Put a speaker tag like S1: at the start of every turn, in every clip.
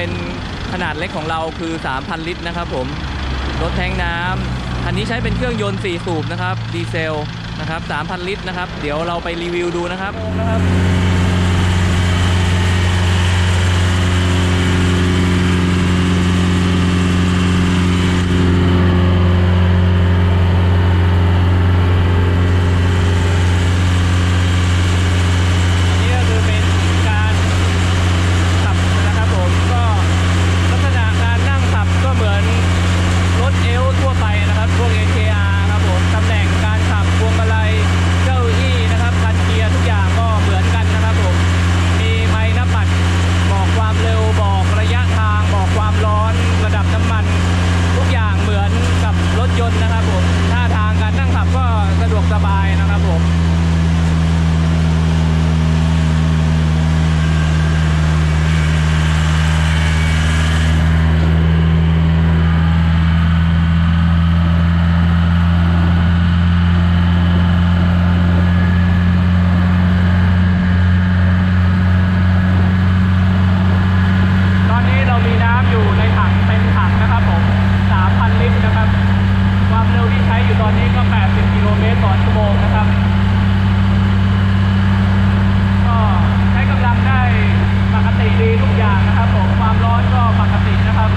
S1: เป็นขนาดเล็กของเราคือ 3,000 ลิตรนะครับผม รถแทงน้ำคันนี้ใช้เป็นเครื่องยนต์ 4 สูบนะครับ ดีเซลนะครับ 3,000 ลิตรนะครับ เดี๋ยวเราไปรีวิวดูนะครับนะครับ อันนี้ก็คือเป็นการขับนะครับผมก็ลักษณะการนั่งขับก็เหมือนรถเอลทั่วไปนะครับพวก AKR ครับผมตำแหน่งการขับพวงมาลัยเก้าอี้นะครับคันเกียร์ทุกอย่างก็เหมือนกันนะครับผมมีไม้นับบัตรบอกความเร็วบอกระยะทางบอกความร้อนระดับน้ำมัน ทุกอย่างเหมือนกับรถยนต์นะครับผมท่าทางการนั่งขับก็สะดวกสบายนะครับผม ตอนนี้เรามีน้ำอยู่ในถังเต็มถังนะครับผม 3,000 ลิตรนะครับ ความเร็วที่ใช้อยู่ตอนนี้ก็ 80 กิโลเมตรต่อชั่วโมงนะครับ ก็ใช้กำลังได้ปกติดีทุกอย่างนะครับผม ความร้อนก็ปกตินะครับ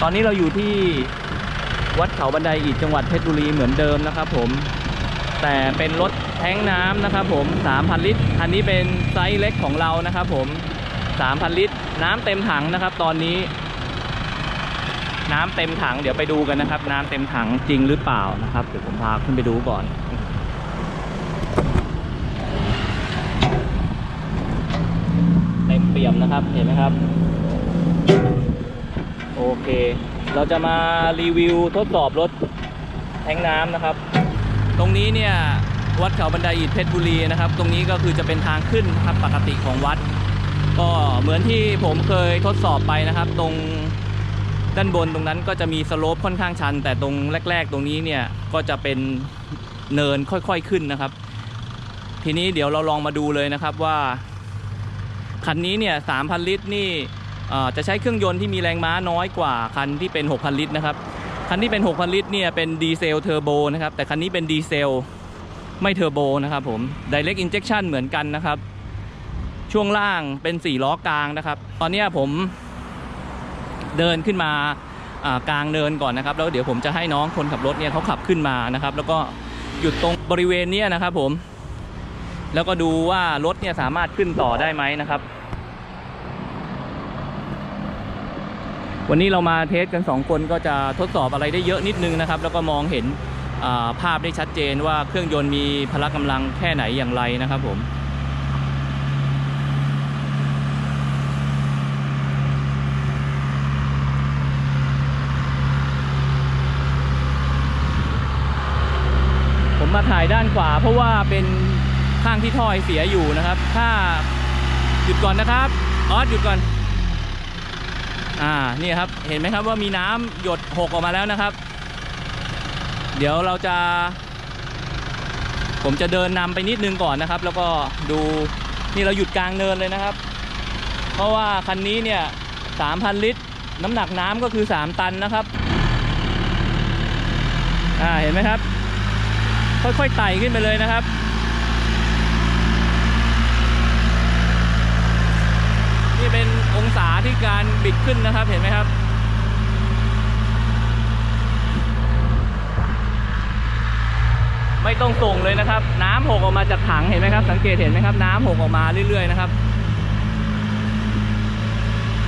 S1: ต อนนี้เราอยู่ที่วัดเขาบันไดอิฐจังหวัดเพชรบุรีเหมือนเดิมนะครับผม แต่เป็นรถแท้งน้ำนะครับผม 3,000 ลิตร อันนี้เป็นไซส์เล็กของเรานะครับผม 3,000 ลิตร น้ำเต็มถังนะครับ ตอนนี้ น้ำเต็มถัง เดี๋ยวไปดูกันนะครับ น้ำเต็มถังจริงหรือเปล่านะครับ เดี๋ยวผมพาขึ้นไปดูก่อนเต็มเปี่ยมนะครับ เห็นไหมครับ โอเค เราจะมารีวิวทดสอบรถแทงน้ำนะครับ ตรงนี้เนี่ยวัดเขาบันไดอิฐเพชรบุรีนะครับ ตรงนี้ก็คือจะเป็นทางขึ้นนะครับปกติของวัด ก็เหมือนที่ผมเคยทดสอบไปนะครับ ตรงด้านบนตรงนั้นก็จะมีสโลปค่อนข้างชัน แต่ตรงแรก ๆ ตรงนี้เนี่ยก็จะเป็นเนินค่อยๆขึ้นนะครับ ทีนี้เดี๋ยวเราลองมาดูเลยนะครับว่าคันนี้เนี่ย3,000ลิตรนี่ จะใช้เครื่องยนต์ที่มีแรงม้าน้อยกว่าคันที่เป็น 6,000 ลิตรนะครับ คันที่เป็น 6,000 ลิตรเนี่ยเป็นดีเซลเทอร์โบนะครับ แต่คันนี้เป็นดีเซลไม่เทอร์โบนะครับผม Direct Injection เหมือนกันนะครับ ช่วงล่างเป็น 4 ล้อกลางนะครับ ตอนนี้ผมเดินขึ้นมากลางเนินก่อนนะครับ แล้วเดี๋ยวผมจะให้น้องคนขับรถเนี่ยเขาขับขึ้นมานะครับ แล้วก็หยุดตรงบริเวณเนี้ยนะครับผม แล้วก็ดูว่ารถเนี่ยสามารถขึ้นต่อได้ไหมนะครับ วันนี้เรามาเทสกัน 2 คนก็จะทดสอบอะไรได้เยอะนิดนึงนะครับ แล้วก็มองเห็นาภาพได้ชัดเจนว่าเครื่องยนต์มีพละกำลังแค่ไหนอย่างไรนะครับผมผมมาถ่ายด้านขวาเพราะว่าเป็นข้างที่ท่อไอเสียอยู่นะครับ ถ้าหยุดก่อนนะครับ ออสหยุดก่อน อ่านี่ครับเห็นไหมครับว่ามีน้ำหยดหกออกมาแล้วนะครับ เดี๋ยวเราจะ ผมจะเดินนำไปนิดนึงก่อนนะครับ แล้วก็ดูนี่เราหยุดกลางเนินเลยนะครับ เพราะว่าคันนี้เนี่ย3,000ลิตร น้ำหนักน้ำก็คือ3ตันนะครับอ่าเห็นไหมครับ ค่อยๆไต่ขึ้นไปเลยนะครับ เป็นองศาที่การบิดขึ้นนะครับเห็นไหมครับ ไม่ต้องส่งเลยนะครับ น้ำหกออกมาจากถังเห็นไหมครับ สังเกตเห็นไหมครับ น้ำหกออกมาเรื่อยๆนะครับ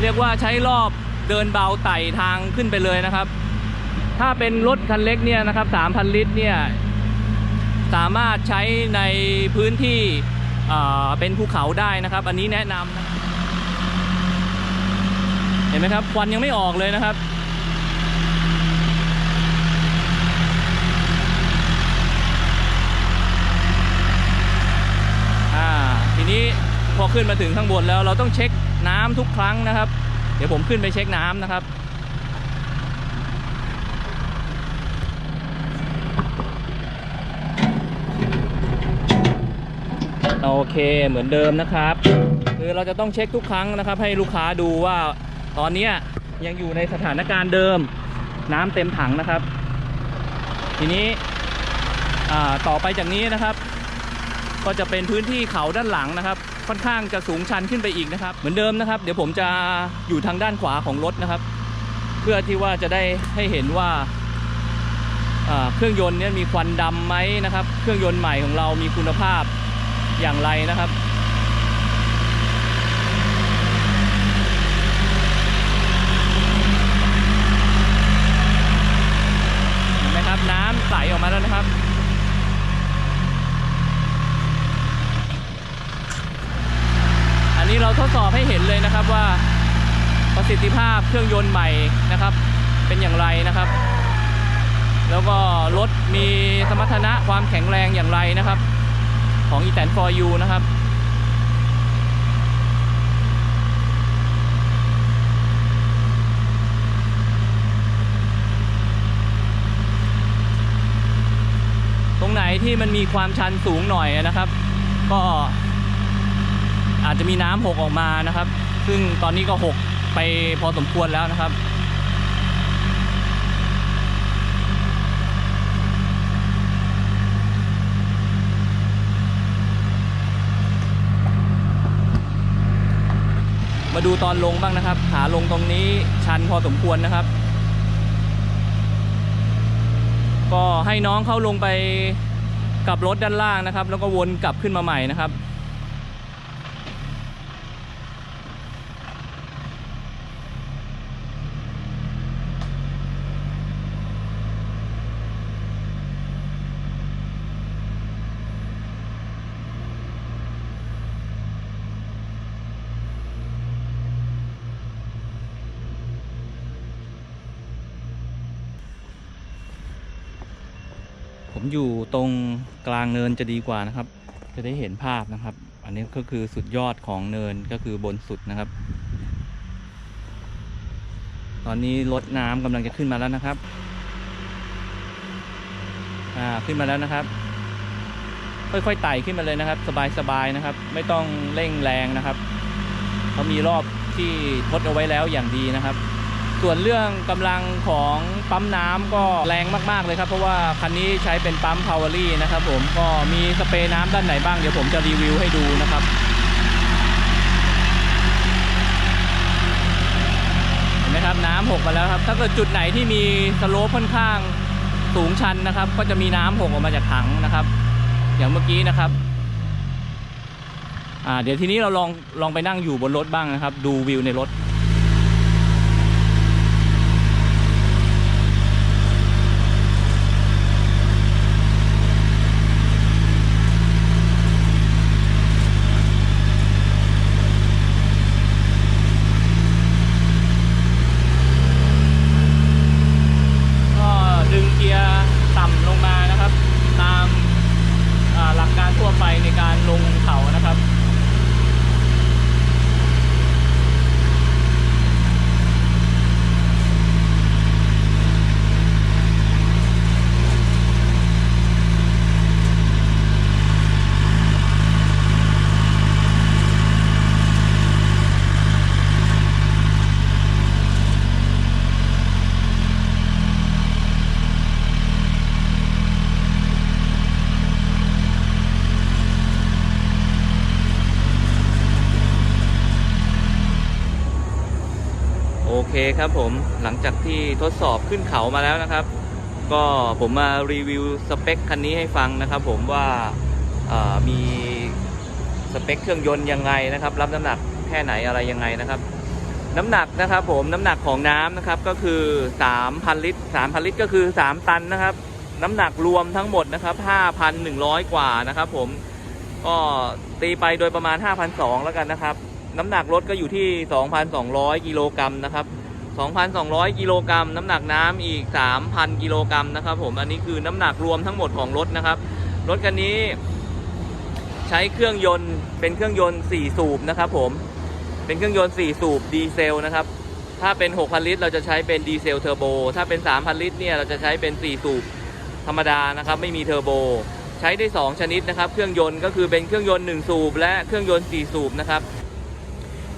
S1: เรียกว่าใช้รอบเดินเบาไต่ทางขึ้นไปเลยนะครับ ถ้าเป็นรถคันเล็กเนี่ยนะครับ 3,000 ลิตรเนี่ยสามารถใช้ในพื้นที่เป็นภูเขาได้นะครับ อันนี้แนะนำนะครับ ห็นไหมครับควันยังไม่ออกเลยนะครับ อ่า ทีนี้พอขึ้นมาถึงข้างบนแล้วเราต้องเช็คน้ำทุกครั้งนะครับ เดี๋ยวผมขึ้นไปเช็คน้ำนะครับโอเคเหมือนเดิมนะครับ คือเราจะต้องเช็คทุกครั้งนะครับ ให้ลูกค้าดูว่า ตอนนี้ยังอยู่ในสถานการณ์เดิมน้ำเต็มถังนะครับ ทีนี้ต่อไปจากนี้นะครับ ก็จะเป็นพื้นที่เขาด้านหลังนะครับ ค่อนข้างจะสูงชันขึ้นไปอีกนะครับ เหมือนเดิมนะครับ เดี๋ยวผมจะอยู่ทางด้านขวาของรถนะครับ เพื่อที่ว่าจะได้ให้เห็นว่าเครื่องยนต์นี่ยมีควันดำไหมนะครับ เครื่องยนต์ใหม่ของเรามีคุณภาพอย่างไรนะครับ เห็นไหมครับน้ำใส ออกมาแล้วนะครับอันนี้เราทดสอบให้เห็นเลยนะครับว่าประสิทธิภาพเครื่องยนต์ใหม่นะครับ เป็นอย่างไรนะครับ แล้วก็รถมีสมรรถนะความแข็งแรงอย่างไรนะครับ ของ e t a n for you นะครับ รงไหนที่มันมีความชันสูงหน่อยนะครับ ก็อาจจะมีน้ำหกออกมานะครับ ซึ่งตอนนี้ก็หกไปพอสมควรแล้วนะครับมาดูตอนลงบ้างนะครับ ขาลงตรงนี้ชันพอสมควรนะครับ ก็ให้น้องเขาลงไปกับรถด้านล่างนะครับ แล้วก็วนกลับขึ้นมาใหม่นะครับ ผมอยู่ตรงกลางเนินจะดีกว่านะครับ จะได้เห็นภาพนะครับ อันนี้ก็คือสุดยอดของเนินก็คือบนสุดนะครับ ตอนนี้รถน้ำกำลังจะขึ้นมาแล้วนะครับ อ่าขึ้นมาแล้วนะครับค่อยๆไต่ขึ้นมาเลยนะครับ สบายๆนะครับ ไม่ต้องเร่งแรงนะครับเขามีรอบที่ทดเอาไว้แล้วอย่างดีนะครับ ส่วนเรื่องกำลังของปั๊มน้ำก็แรงมากๆเลยครับ เพราะว่าคันนี้ใช้เป็นปั๊มพาวเวอรี่นะครับผมก็มีสเปรย์น้ำด้านไหนบ้างเดี๋ยวผมจะรีวิวให้ดูนะครับเห็นไหมครับน้ำหกมาแล้วครับ ถ้าเกิดจุดไหนที่มีสโลปค่อนข้างสูงชันนะครับ ก็จะมีน้ำหกออกมาจากถังนะครับ อย่างเมื่อกี้นะครับอ่าเดี๋ยวทีนี้เราลองลองไปนั่งอยู่บนรถบ้างนะครับ ดูวิวในรถ ก็ดึงเกียร์ต่ำลงมานะครับ ตามอ่าหลักการทั่วไปในการลงเขานะครับ โอเครับผมหลังจากที่ทดสอบขึ้นเขามาแล้วนะครับ ก็ผมมารีวิวสเปคคันนี้ให้ฟังนะครับ ผมว่ามีสเปคเครื่องยนต์ยังไงนะครับ รับน้ำหนักแค่ไหนอะไรยังไงนะครับ น้ำหนักนะครับผมน้ำหนักของน้ำนะครับก็คือ 3,000 ลิตร 3,000 ลิตรก็คือ 3 ตันนะครับ น้ำหนักรวมทั้งหมดนะครับ 5,100 กว่านะครับ ผมก็ตีไปโดยประมาณ 5,200 แล้วกันนะครับ น้ำหนักรถก็อยู่ที่ 2,200 กิโลกรัมนะครับ 2,200 กิโลกรัมน้ำหนักน้ำอีก 3,000 กิโลกรัมนะครับผมอันนี้คือน้ำหนักรวมทั้งหมดของรถนะครับ รถคันนี้ใช้เครื่องยนต์เป็นเครื่องยนต์ 4 สูบนะครับผมเป็นเครื่องยนต์ 4 สูบดีเซลนะครับถ้าเป็น 6,000 ลิตร เราจะใช้เป็นดีเซลเทอร์โบ ถ้าเป็น 3,000 ลิตร เนี่ย เราจะใช้เป็น 4 สูบธรรมดานะครับ ไม่มีเทอร์โบ ใช้ได้ 2 ชนิดนะครับ เครื่องยนต์ก็คือเป็นเครื่องยนต์ 1 สูบ และเครื่องยนต์ 4 สูบนะครับ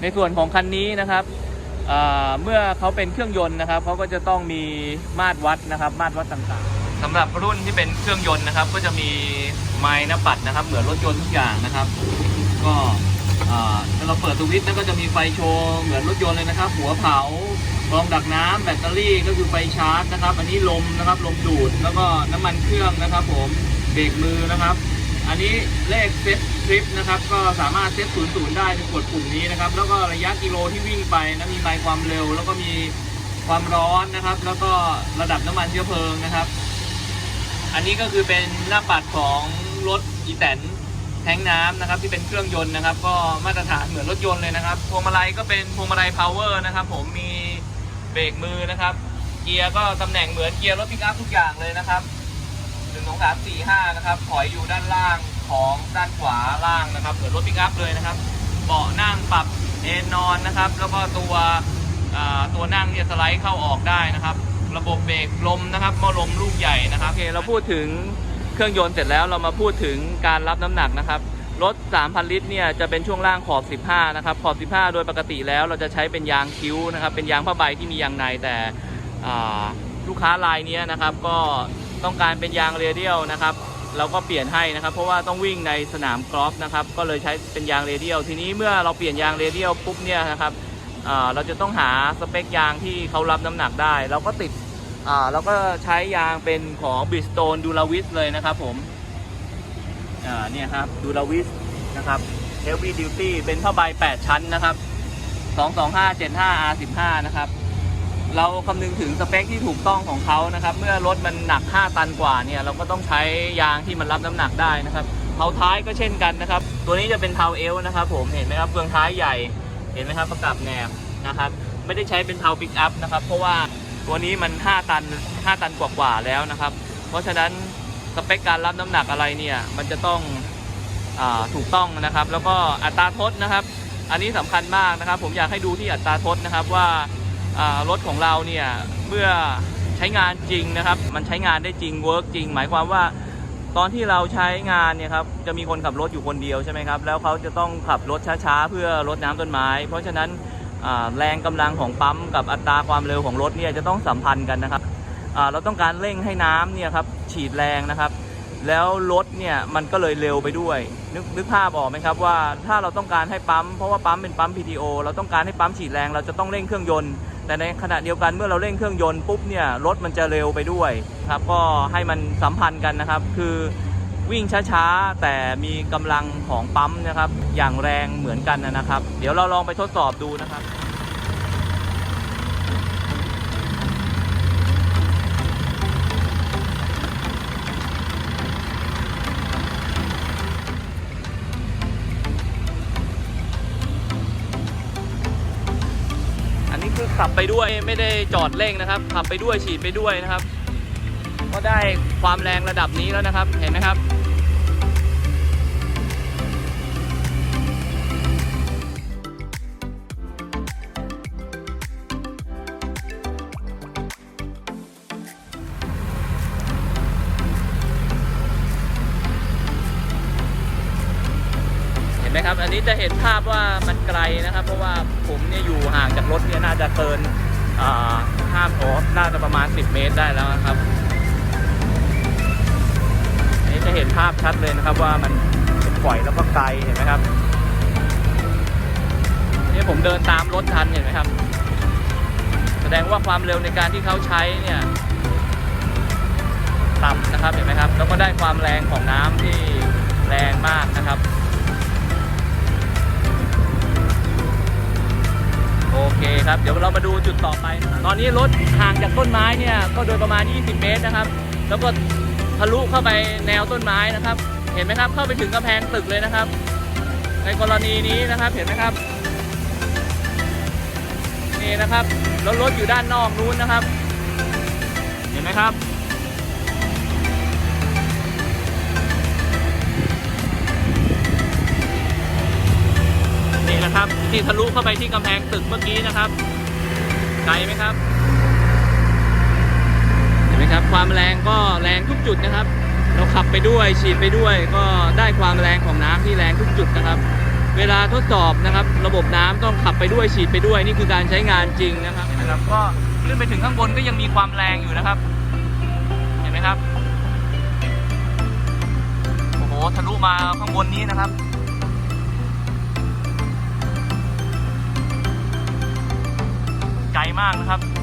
S1: ในส่วนของคันนี้นะครับ เมื่อเขาเป็นเครื่องยนต์นะครับเขาก็จะต้องมีมาตรวัดนะครับ มาตรวัดต่างๆสำหรับรุ่นที่เป็นเครื่องยนต์นะครับ ก็จะมีไม้น้าปัดนะครับ เหมือนรถยนต์ทุกอย่างนะครับ ก็ถ้าเราเปิดสวิตช์แล้วก็จะมีไฟโชว์เหมือนรถยนต์เลยนะครับ หัวเผารองดักน้ำแบตเตอรี่ก็คือไฟชาร์จนะครับ อันนี้ลมนะครับลมดูดแล้วก็น้ำมันเครื่องนะครับ ผมเบรกมือนะครับ อันนี้เลขเซตทริปนะครับก็สามารถเซตศูนย์ศูนย์ได้จะกดปุ่มนี้นะครับ แล้วก็ระยะกิโลที่วิ่งไปนะมีไมล์ความเร็ว แล้วก็มีความร้อนนะครับ แล้วก็ระดับน้ำมันเชื้อเพลิงนะครับ อันนี้ก็คือเป็นหน้าปัดของรถอีแตนแทงน้ำนะครับที่เป็นเครื่องยนต์นะครับ ก็มาตรฐานเหมือนรถยนต์เลยนะครับพวงมาลัยก็เป็นพวงมาลัยพาวเวอร์นะครับผมมีเบรกมือนะครับ เกียร์ก็ตำแหน่งเหมือนเกียร์รถปิกอัพทุกอย่างเลยนะครับ หนึ่งสองสามสี่ห้านะครับ ถอยอยู่ด้านล่างของด้านขวาล่างนะครับ เหมือนรถปิกอัพเลยนะครับ เบาะนั่งปรับเอนนอนนะครับ แล้วก็ตัวตัวนั่งเนี่ยสไลด์เข้าออกได้นะครับ ระบบเบรกลมนะครับมอลมลูกใหญ่นะครับ โอเค เราพูดถึงเครื่องยนต์เสร็จแล้วเรามาพูดถึงการรับน้ำหนักนะครับ รถ 3,000 ลิตรเนี่ยจะเป็นช่วงล่างขอบ 15 นะครับ ขอบ 15 โดยปกติแล้วเราจะใช้เป็นยางคิ้วนะครับ เป็นยางผ้าใบที่มียางในแต่ลูกค้ารายนี้นะครับก็ ต้องการเป็นยางเรเดียลนะครับเราก็เปลี่ยนให้นะครับ เพราะว่าต้องวิ่งในสนามกอล์ฟนะครับก็เลยใช้เป็นยางเรเดียลทีนี้เมื่อเราเปลี่ยนยางเรเดียลปุ๊บเนี่ยนะครับเราจะต้องหาสเปคยางที่เขารับน้ำหนักได้ เราก็ติดเราก็ใช้ยางเป็นของ Bridgestone Duravis เลยนะครับผมเนี่ยครับดูลาวิสนะครับ Heavy Duty เป็นผ้าใบ 8 ชั้นนะครับ 225 75 R15 นะครับ เราคำนึงถึงสเปคที่ถูกต้องของเขานะครับ เมื่อรถมันหนัก 5 ตันกว่าเนี่ยเราก็ต้องใช้ยางที่มันรับน้ำหนักได้นะครับเท้าท้ายก็เช่นกันนะครับ ตัวนี้จะเป็นเท้าเอลนะครับผมเห็นไหมครับเฟืองท้ายใหญ่เห็นไหมครับประกับแหนบนะครับไม่ได้ใช้เป็นเท้าปิกอัพนะครับเพราะว่าตัวนี้มัน 5 ตัน 5 ตันกว่าๆแล้วนะครับ เพราะฉะนั้นสเปคการรับน้ำหนักอะไรเนี่ยมันจะต้องอถูกต้องนะครับ แล้วก็อัตราทดนะครับ อันนี้สำคัญมากนะครับ ผมอยากให้ดูที่อัตราทดนะครับว่า รถของเราเนี่ยเมื่อใช้งานจริงนะครับ มันใช้งานได้จริงเวิร์กจริง หมายความว่าตอนที่เราใช้งานเนี่ยครับจะมีคนขับรถอยู่คนเดียวใช่ไหมครับแล้วเขาจะต้องขับรถช้าๆ เพื่อรดน้ำต้นไม้ เพราะฉะนั้นแรงกำลังของปั๊มกับอัตราความเร็วของรถเนี่ยจะต้องสัมพันธ์กันนะครับเราต้องการเร่งให้น้ำเนี่ยครับฉีดแรงนะครับ แล้วรถเนี่ยมันก็เลยเร็วไปด้วย นึกนึกภาพออกไหมครับว่าถ้าเราต้องการให้ปั๊มเพราะว่าปั๊มเป็นปั๊ม PTO เราต้องการให้ปั๊มฉีดแรง เราจะต้องเร่งเครื่องยนต์ แต่ในขณะเดียวกันเมื่อเราเร่งเครื่องยนต์ปุ๊บเนี่ยรถมันจะเร็วไปด้วยครับก็ให้มันสัมพันธ์กันนะครับ คือวิ่งช้าๆ แต่มีกำลังของปั๊มนะครับ อย่างแรงเหมือนกันนะครับ เดี๋ยวเราลองไปทดสอบดูนะครับ ไปด้วยไม่ได้จอดเร่งนะครับ ขับไปด้วยฉีดไปด้วยนะครับ ก็ได้ความแรงระดับนี้แล้วนะครับเห็นไหมครับ จะเห็นภาพว่ามันไกลนะครับ เพราะว่าผมเนี่ยอยู่ห่างจากรถเนี่ยน่าจะเกินห้ามโอ้น่าจะประมาณ 10 เมตรได้แล้วนะครับนนี้จะเห็นภาพชัดเลยนะครับว่ามันปล่อยแล้วก็ไกลเห็นไหมครับนี่ผมเดินตามรถทันเห็นไหมครับ แสดงว่าความเร็วในการที่เขาใช้เนี่ยต่ำนะครับเห็นไหมครับ แล้วก็ได้ความแรงของน้ำที่แรงมากนะครับ โอเคครับ เดี๋ยวเรามาดูจุดต่อไปนะครับตอนนี้รถห่างจากต้นไม้เนี่ยก็โดยประมาณ 20 เมตรนะครับ แล้วก็ทะลุเข้าไปแนวต้นไม้นะครับ เห็นไหมครับ เข้าไปถึงกำแพงตึกเลยนะครับ ในกรณีนี้นะครับ เห็นไหมครับ นี่นะครับรถรถอยู่ด้านนอกนู้นนะครับ เห็นไหมครับ นะครับที่ทะลุเข้าไปที่กำแพงตึกเมื่อกี้นะครับไกลไหมครับ เห็นไหมครับ ความแรงก็แรงทุกจุดนะครับ เราขับไปด้วยฉีดไปด้วย ก็ได้ความแรงของน้ำที่แรงทุกจุดนะครับ เวลาทดสอบนะครับ ระบบน้ำต้องขับไปด้วยฉีดไปด้วย นี่คือการใช้งานจริงนะครับนะครับ ก็ขึ้นไปถึงข้างบนก็ยังมีความแรงอยู่นะครับ เห็นไหมครับโอ้โหทะลุมาข้างบนนี้นะครับ มากนะครับ